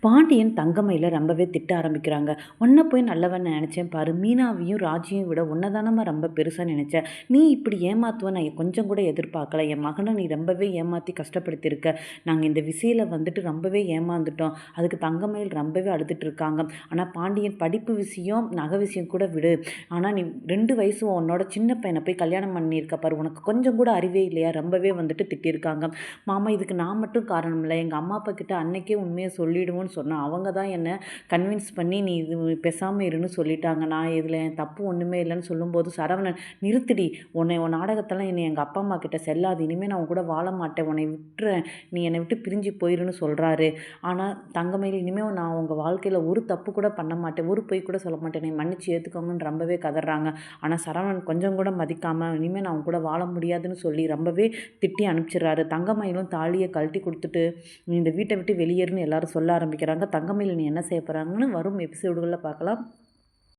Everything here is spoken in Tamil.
பாண்டியன் தங்கமயில ரொம்பவே திட்ட ஆரம்பிக்கிறாங்க. உன்னை போய் நல்லவன் நினச்சேன் பாரு. மீனாவையும் ராஜியும் விட உன்னை தானம்மா ரொம்ப பெருசாக நினச்சேன் நீ இப்படி ஏமாத்துவ நான் கொஞ்சம் கூட எதிர்பார்க்கல. என் மகனை நீ ரொம்பவே ஏமாற்றி கஷ்டப்படுத்தியிருக்க. நாங்கள் இந்த விசையில் வந்துட்டு ரொம்பவே ஏமாந்துட்டோம். அதுக்கு தங்கமயில் ரொம்பவே அழுதுட்டு இருக்காங்க. ஆனால் பாண்டியன் படிப்பு விஷயம் நகை விஷயம் கூட விடு. ஆனால் நீ ரெண்டு வயசு உன்னோட சின்ன பையனை போய் கல்யாணம் பண்ணியிருக்க பாரு. உனக்கு கொஞ்சம் கூட அறிவே இல்லையா? ரொம்பவே வந்துட்டு திட்டியிருக்காங்க. மாமா இதுக்கு நான் மட்டும் காரணம் இல்லை. எங்கள் அம்மா அப்பா கிட்ட அன்னைக்கே உண்மையை சொல்லிடுவோன்னு சொன்னால் அவங்க தான் என்னை கன்வின்ஸ் பண்ணி நீ இது பேசாமல் இருன்னு சொல்லிட்டாங்க. நான் இதில் என் தப்பு ஒன்றுமே இல்லைன்னு சொல்லும்போது சரவணன் நிறுத்திடி. உன்னை உன் நாடகத்தெல்லாம் என்னை எங்கள் அப்பா அம்மா கிட்ட செல்லாது. இனிமேல் நான் கூட வாழ மாட்டேன். உன்னை விட்டுறேன். நீ என்னை விட்டு பிரிஞ்சு போயிருன்னு சொல்கிறாரு ஆனால் தங்கமயில் இனிமேல் நான் உங்கள் வாழ்க்கையில் ஒரு தப்பு கூட பண்ண மாட்டேன். ஒரு பொய் கூட சொல்ல மாட்டேன். என்னை மன்னிச்சு ஏற்றுக்கோங்கன்னு ரொம்பவே கதறாங்க. ஆனால் சரவணன் கொஞ்சம் கூட மதிக்காமல் இனிமேல் நான் கூட வாழ முடியாதுன்னு சொல்லி ரொம்பவே திட்டி அனுப்பிச்சிடுறாரு. தங்கமயிலும் தாலியை கழட்டி கொடுத்துட்டு நீ இந்த வீட்டை விட்டு வெளியேறுன்னு எல்லாரும் சொல்ல ஆரம்பிக்கிறாங்க. தங்கமயில் நீ என்ன செய்ய போகிறாங்கன்னு வரும் எபிசோடுகளில் பார்க்கலாம்.